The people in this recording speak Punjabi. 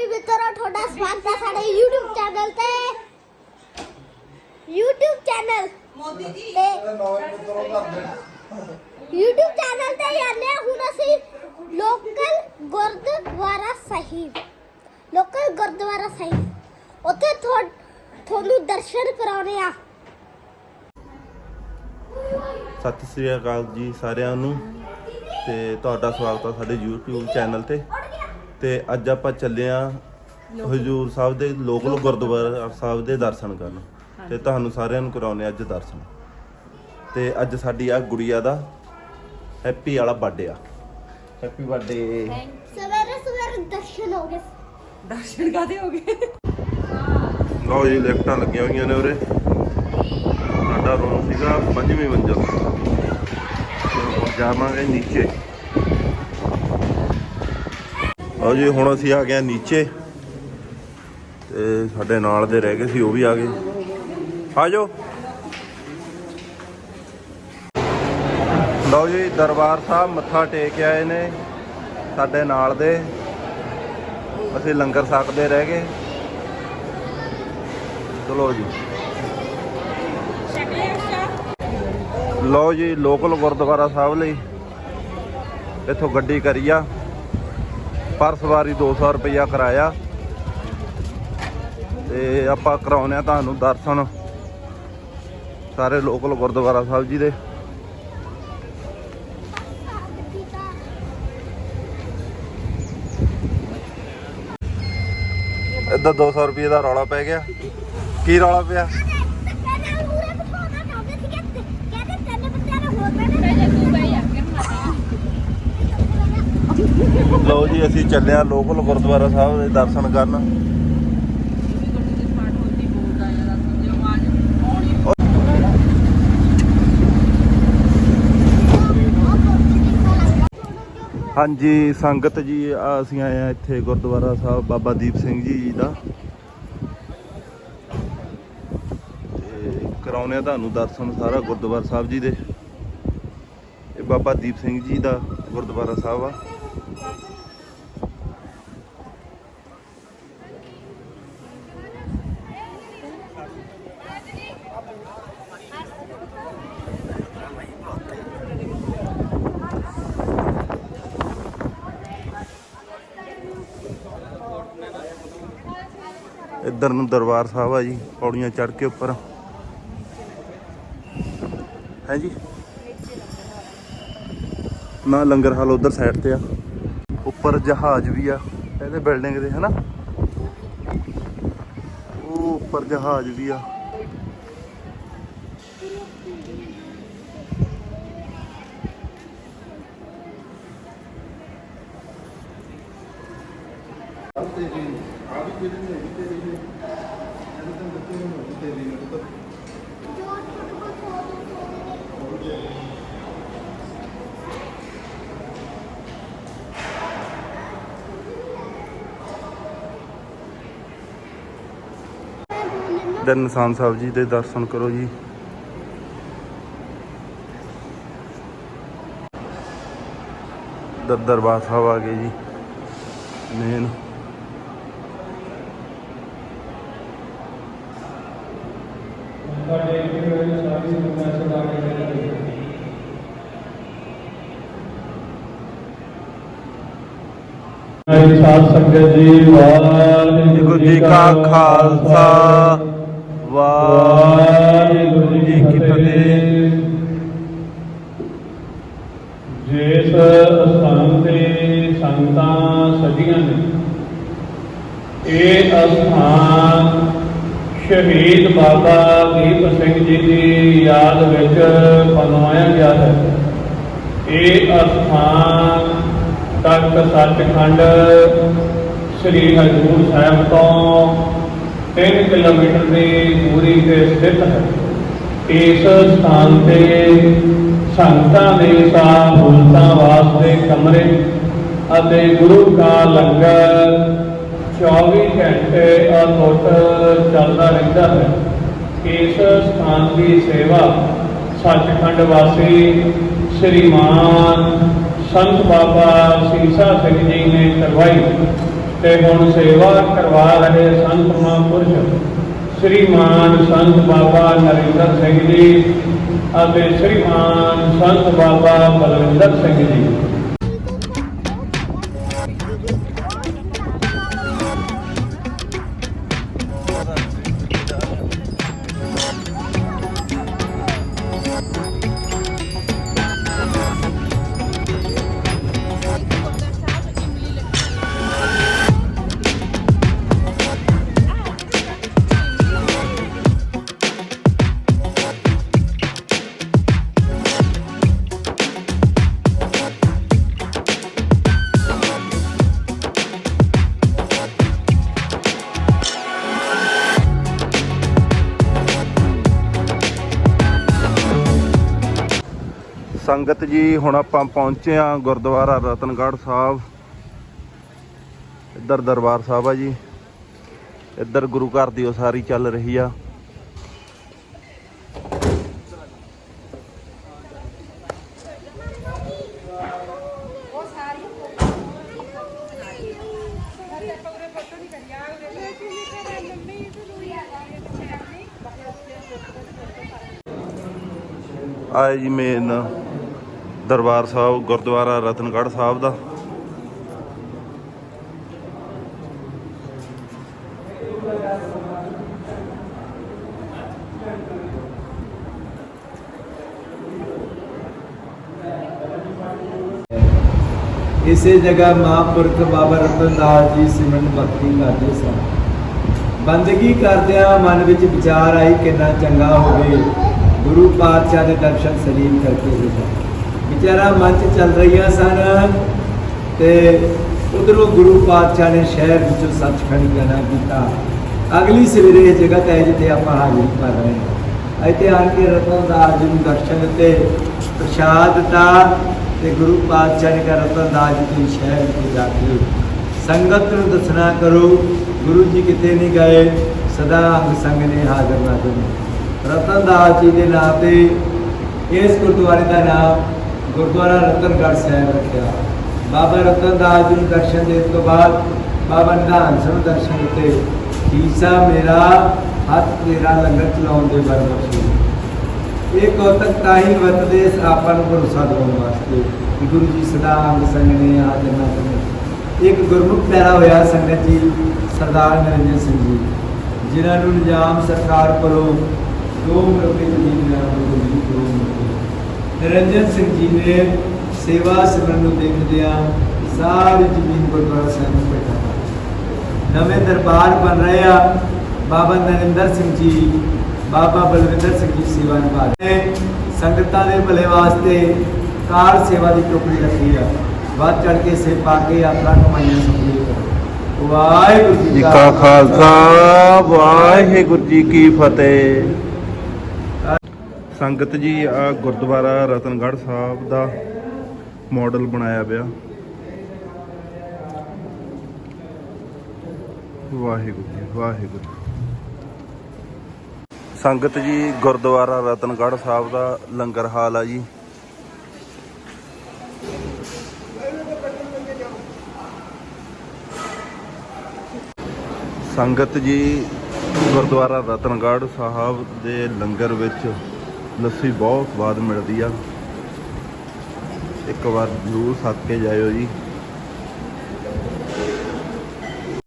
ਵੀ ਮਿੱਤਰੋ ਤੁਹਾਡਾ ਸਵਾਗਤ ਹੈ ਸਾਡੇ YouTube ਚੈਨਲ ਤੇ। YouTube channel Modi ji. ਤੇ YouTube ਚੈਨਲ ਤੇ ਜਾਂਦੇ ਹਾਂ। ਹੁਣ ਅਸੀਂ ਲੋਕਲ ਗੁਰਦੁਆਰਾ ਸਾਹਿਬ। ਲੋਕਲ ਗੁਰਦੁਆਰਾ ਸਾਹਿਬ। ਉੱਥੇ ਤੁਹਾ- ਤੁਹਾਨੂੰ ਦਰਸ਼ਨ ਕਰਾਉਣੇ ਆ ਸਤਿ ਸ੍ਰੀ ਅਕਾਲ ਜੀ ਸਾਰਿਆਂ ਨੂੰ। ਤੇ ਤੁਹਾਡਾ ਸਵਾਗਤ ਹੈ ਸਾਡੇ YouTube ਚੈਨਲ ਤੇ। ਤੇ ਅੱਜ ਆਪਾਂ ਚੱਲੇ ਆ ਹਜੂਰ ਸਾਹਿਬ ਦੇ ਲੋਕਲ ਗੁਰਦੁਆਰਾ ਸਾਹਿਬ ਦੇ ਦਰਸ਼ਨ ਕਰਨ ਤੇ ਤੁਹਾਨੂੰ ਸਾਰਿਆਂ ਨੂੰ ਕਰਾਉਣੇ ਅੱਜ ਦਰਸ਼ਨ। ਤੇ ਅੱਜ ਸਾਡੀ ਆ ਗੁੜੀਆ ਦਾ ਹੈਪੀ ਵਾਲਾ ਬਰਥਡੇ ਆ। Happy birthday. ਸਵੇਰੇ ਸਵੇਰੇ ਦਰਸ਼ਨ ਹੋ ਗਏ। ਦਰਸ਼ਨ ਕਾਦੇ ਹੋ ਗਏ? ਲਓ ਜੀ ਲਿਫਟਾਂ ਲੱਗੀਆਂ ਹੋਈਆਂ ਨੇ ਉਰੇ। ਸਾਡਾ ਰੂਮ ਸੀਗਾ ਪੰਜਵੀਂ ਮੰਜ਼ਲ। ਤੇ ਜਾਵਾਂਗੇ ਨੀਚੇ। ਆਓ ਜੀ, ਹੁਣ ਅਸੀਂ ਆ ਗਏ ਹਾਂ ਨੀਚੇ। ਤੇ ਸਾਡੇ ਨਾਲ ਦੇ ਰਹਿ ਗਏ ਸੀ, ਉਹ ਵੀ ਆ ਗਏ। ਆ ਜਾਓ। ਲਓ ਜੀ, ਦਰਬਾਰ ਸਾਹਿਬ ਮੱਥਾ ਟੇਕ ਆਏ ਨੇ ਸਾਡੇ ਨਾਲ ਦੇ। ਅਸੀਂ ਲੰਗਰ ਛਕਦੇ ਰਹਿ ਗਏ। ਚਲੋ ਜੀ। ਲਓ ਜੀ, ਲੋਕਲ ਗੁਰਦੁਆਰਾ ਸਾਹਿਬ ਲਈ। ਇੱਥੋਂ ਗੱਡੀ ਕਰੀ ਆ। ਪਰ ਸਵਾਰੀ 200 ਰੁਪਇਆ ਕਰਾਇਆ। ਤੇ ਆਪਾਂ ਕਰਾਉਨੇ ਆ ਤੁਹਾਨੂੰ ਦਰਸ਼ਨ। ਸਾਰੇ ਲੋਕਲ ਗੁਰਦੁਆਰਾ ਸਾਹਿਬ ਜੀ ਦੇ। ਇੱਦਾਂ 200 ਰੁਪਏ ਦਾ ਰੌਲਾ ਪੈ ਗਿਆ। ਕੀ ਰੌਲਾ ਪਿਆ? ਲਓ ਜੀ, ਅਸੀਂ ਚੱਲਿਆ ਲੋਕਲ ਗੁਰਦੁਆਰਾ ਸਾਹਿਬ ਦੇ ਦਰਸ਼ਨ ਕਰਨ। ਹਾਂਜੀ, ਸੰਗਤ ਜੀ ਆ ਅਸੀਂ ਆਏ ਆ ਇੱਥੇ ਗੁਰਦੁਆਰਾ ਸਾਹਿਬ ਬਾਬਾ ਦੀਪ ਸਿੰਘ ਜੀ ਜੀ ਦਾ। ਤੇ ਕਰਾਉਨੇ ਆ ਤੁਹਾਨੂੰ ਦਰਸ਼ਨ ਸਾਰਾ ਗੁਰਦੁਆਰਾ ਸਾਹਿਬ ਜੀ ਦੇ। ਇਹ ਬਾਬਾ ਦੀਪ ਸਿੰਘ ਜੀ ਦਾ ਗੁਰਦੁਆਰਾ ਸਾਹਿਬ ਆ। ਇੱਧਰ ਨੂੰ ਦਰਬਾਰ ਸਾਹਿਬ ਆ ਜੀ, ਪੌੜੀਆਂ ਚੜ੍ਹ ਕੇ ਉੱਪਰ। ਹੈ ਜੀ? ਨਾ, ਲੰਗਰ ਹਾਲ ਉਧਰ ਸਾਈਡ ਤੇ ਆ। ਉੱਪਰ ਜਹਾਜ਼ ਵੀ ਆ ਇਹਦੇ ਬਿਲਡਿੰਗ ਦੇ ਹਨਾ? ਉਹ ਉੱਪਰ ਜਹਾਜ਼ ਵੀ ਆ। ਦਰ ਨਿਸ਼ਾਨ ਸਾਹਿਬ ਜੀ ਦੇ ਦਰਸ਼ਨ ਕਰੋ ਜੀ। ਦਰ ਦਰਬਾਰ ਸਾਹਿਬ ਆ ਗਏ ਜੀ ਮੇਨ ਸਾਧ ਸੰਗਤ ਜੀ ਵਾਹਿਗੁਰੂ ਜੀ ਕਾ ਖਾਲਸਾ। ਵਾਹਿਗੁਰੂ ਜੀ ਕੀ ਫਤਿਹ। ਜਿਸ ਅਸਥਾਨ ਤੇ ਸੰਤਾਂ ਸਦੀਆਂ ਨੇ, ਇਹ ਅਸਥਾਨ ਸ਼ਹੀਦ ਬਾਬਾ ਦੀਪ ਸਿੰਘ ਜੀ ਦੀ ਯਾਦ ਵਿੱਚ ਬਣਵਾਇਆ ਗਿਆ ਹੈ। ਇਹ ਅਸਥਾਨ ਤਖਤ ਸੱਚਖੰਡ ਸ੍ਰੀ ਹਜੂਰ ਸਾਹਿਬ ਤੋਂ 3 ਕਿਲੋਮੀਟਰ ਦੀ ਦੂਰੀ ਤੇ ਸਥਿਤ ਹੈ। ਇਸ ਸਥਾਨ ਤੇ ਸੰਗਤਾਂ ਦੇ ਸਹੂਲਤਾਂ ਵਾਸਤੇ ਕਮਰੇ ਅਤੇ ਗੁਰੂ ਕਾ ਲੰਗਰ 24 ਘੰਟੇ ਅਟੁੱਟ ਚੱਲਦਾ ਰਹਿੰਦਾ ਹੈ। ਇਸ ਸਥਾਨ ਦੀ ਸੇਵਾ ਸੱਚਖੰਡ ਵਾਸੀ ਸ੍ਰੀਮਾਨ ਸੰਤ ਬਾਬਾ ਸੀਸਾ ਸਿੰਘ ਜੀ ਨੇ ਕਰਵਾਈ। ਤੇ ਹੁਣ ਸੇਵਾ ਕਰਵਾ ਰਹੇ ਸੰਤ ਮਹਾਂਪੁਰਸ਼, ਸ੍ਰੀਮਾਨ ਸੰਤ ਬਾਬਾ ਨਰਿੰਦਰ ਸਿੰਘ ਜੀ ਅਤੇ ਸ੍ਰੀਮਾਨ ਸੰਤ ਬਾਬਾ ਬਲਵਿੰਦਰ ਸਿੰਘ ਜੀ। ਸੰਗਤ ਜੀ, ਹੁਣ ਆਪਾਂ ਪਹੁੰਚੇ ਆ ਗੁਰਦੁਆਰਾ ਰਤਨਗੜ੍ਹ ਸਾਹਿਬ। ਇੱਧਰ ਦਰਬਾਰ ਸਾਹਿਬ ਆ ਜੀ। ਇੱਧਰ ਗੁਰੂ ਘਰ ਦੀ ਉਸਾਰੀ ਚੱਲ ਰਹੀ ਆ। ਆਏ ਜੀ ਮੇਨ। ਦਰਬਾਰ ਸਾਹਿਬ, ਗੁਰਦੁਆਰਾ ਰਤਨਗੜ੍ਹ ਸਾਹਿਬ ਦਾ। ਇਸੇ ਜਗ੍ਹਾ ਮਹਾਂਪੁਰਖ ਬਾਬਾ ਰਤਨਦਾਸ ਜੀ ਸਿਮਰਨ ਭਗਤੀ ਕਰਦੇ ਸਨ। ਬੰਦਗੀ ਕਰਦਿਆਂ ਮਨ ਵਿੱਚ ਵਿਚਾਰ ਆਈ ਕਿੰਨਾ ਚੰਗਾ ਹੋਵੇ। ਗੁਰੂ ਪਾਤਸ਼ਾਹ ਦੇ ਦਰਸ਼ਨ ਸਲੀਮ ਕਰਕੇ ਦਿੱਤਾ ਵਿਚਾਰਾ ਮਨ 'ਚ ਚੱਲ ਰਹੀਆਂ ਸਨ ਤੇ ਉਧਰੋਂ ਗੁਰੂ ਪਾਤਸ਼ਾਹ ਨੇ ਸ਼ਹਿਰ ਵਿੱਚੋਂ ਸੱਚਖੰਡ ਜਾਣਾ ਕੀਤਾ। ਅਗਲੀ ਸਵੇਰੇ ਇਹ ਜਗ੍ਹਾ ਤੇ ਜਿੱਥੇ ਆਪਾਂ ਹਾਜ਼ਰੀ ਕਰ ਰਹੇ ਹਾਂ। ਇੱਥੇ ਆਣ ਕੇ ਰਤਨ ਦਾਸ ਜੀ ਨੂੰ ਦਰਸ਼ਨ ਦਿੱਤੇ, ਪ੍ਰਸ਼ਾਦ ਦਿੱਤਾ ਤੇ ਗੁਰੂ ਪਾਤਸ਼ਾਹ ਨੇ ਕਿਹਾ, ਰਤਨ ਦਾਸ ਜੀ, ਤੁਸੀਂ ਸ਼ਹਿਰ ਵਿੱਚ ਜਾ ਕੇ ਸੰਗਤ ਨੂੰ ਦੱਸਣਾ ਕਰੋ, ਗੁਰੂ ਜੀ ਕਿਤੇ ਨਹੀਂ ਗਏ, ਸਦਾ ਅੰਗ ਸੰਗ ਨੇ ਹਾਜ਼ਰ ਨਾਜ਼ਰ ਰਤਨ ਦਾਸ ਜੀ ਦੇ ਨਾਂ ਤੇ ਇਸ ਗੁਰਦੁਆਰੇ ਦਾ ਨਾਮ ਗੁਰਦੁਆਰਾ ਰਤਨਗੜ੍ਹ ਸਾਹਿਬ ਰੱਖਿਆ। ਬਾਬਾ ਰਤਨਦਾਸ ਜੀ ਨੂੰ ਦਰਸ਼ਨ ਦੇਣ ਤੋਂ ਬਾਅਦ ਬਾਬਾ ਨਿਧਾਨ ਸਿੰਘ ਦਰਸ਼ਨ ਦਿੱਤੇ ਈਸਾ, ਮੇਰਾ ਹੱਥ ਤੇਰਾ ਲੰਗਰ ਚਲਾਉਣ ਦੇ ਬਰਬਰ ਸੀ ਇਹ ਕੌਤਕ ਤਾਂ ਹੀ ਵਰਤਦੇ ਇਸ ਆਪਾਂ ਨੂੰ ਭਰੋਸਾ ਦਿਵਾਉਣ ਵਾਸਤੇ ਕਿ ਗੁਰੂ ਜੀ ਸਦਾ ਅੰਗ ਸੰਗ ਨੇ ਹਾਜ਼ਰ ਨਾਜ਼ਰ ਨੇ ਇੱਕ ਗੁਰਮੁਖ ਪੈਰਾ ਹੋਇਆ ਸੰਗਤ ਜੀ, ਸਰਦਾਰ ਨਰਿੰਦਰ ਸਿੰਘ ਜੀ, ਜਿਨ੍ਹਾਂ ਨੂੰ ਨਿਜ਼ਾਮ ਸਰਕਾਰ ਕੋਲੋਂ ਦੋ ਮਰਬੇ ਜ਼ਮੀਨ ਮਿਲੀ ਹੋਈ ਦੋ ਮਰਬੇ ਨਿਰੰਜਨ ਸਿੰਘ ਜੀ ਨੇ ਸੇਵਾ ਸਿਮਰਨ ਨੂੰ ਦੇਖਦਿਆਂ ਸਾਰੀ ਜ਼ਮੀਨ ਗੁਰਦੁਆਰਾ ਸਾਹਿਬ ਨੂੰ ਬੈਠਾ ਨਵੇਂ ਦਰਬਾਰ ਬਣ ਰਹੇ ਆ। ਬਾਬਾ ਨਰਿੰਦਰ ਸਿੰਘ ਜੀ ਬਾਬਾ ਬਲਵਿੰਦਰ ਸਿੰਘ ਜੀ ਸੇਵਾ ਨਿਭਾ ਰਹੇ। ਸੰਗਤਾਂ ਦੇ ਭਲੇ ਵਾਸਤੇ ਕਾਰ ਸੇਵਾ ਦੀ ਟੋਕਰੀ ਰੱਖੀ ਆ। ਵੱਧ ਚੜ ਕੇ ਸੇ ਪਾ ਕੇ ਯਾਤਰਾ ਕਮਾਈਆਂ ਕਰੋ ਵਾਹਿਗੁਰੂ ਜੀ ਕਾ ਖਾਲਸਾ ਵਾਹਿਗੁਰੂ ਜੀ ਕੀ ਫਤਿਹ। ਸੰਗਤ ਜੀ, ਆ ਗੁਰਦੁਆਰਾ ਰਤਨਗੜ੍ਹ ਸਾਹਿਬ ਦਾ ਮਾਡਲ ਬਣਾਇਆ ਪਿਆ। ਵਾਹਿਗੁਰੂ ਜੀ, ਵਾਹਿਗੁਰੂ। ਸੰਗਤ ਜੀ, ਗੁਰਦੁਆਰਾ ਰਤਨਗੜ੍ਹ ਸਾਹਿਬ ਦਾ ਲੰਗਰ ਹਾਲ ਆ ਜੀ। ਸੰਗਤ ਜੀ, ਗੁਰਦੁਆਰਾ ਰਤਨਗੜ੍ਹ ਸਾਹਿਬ ਦੇ ਲੰਗਰ ਵਿੱਚ ਲੱਸੀ ਬਹੁਤ ਸਵਾਦ ਮਿਲਦੀ ਆ। ਇੱਕ ਵਾਰ ਜ਼ਰੂਰ ਸੱਦ ਕੇ ਜਾਇਓ ਜੀ।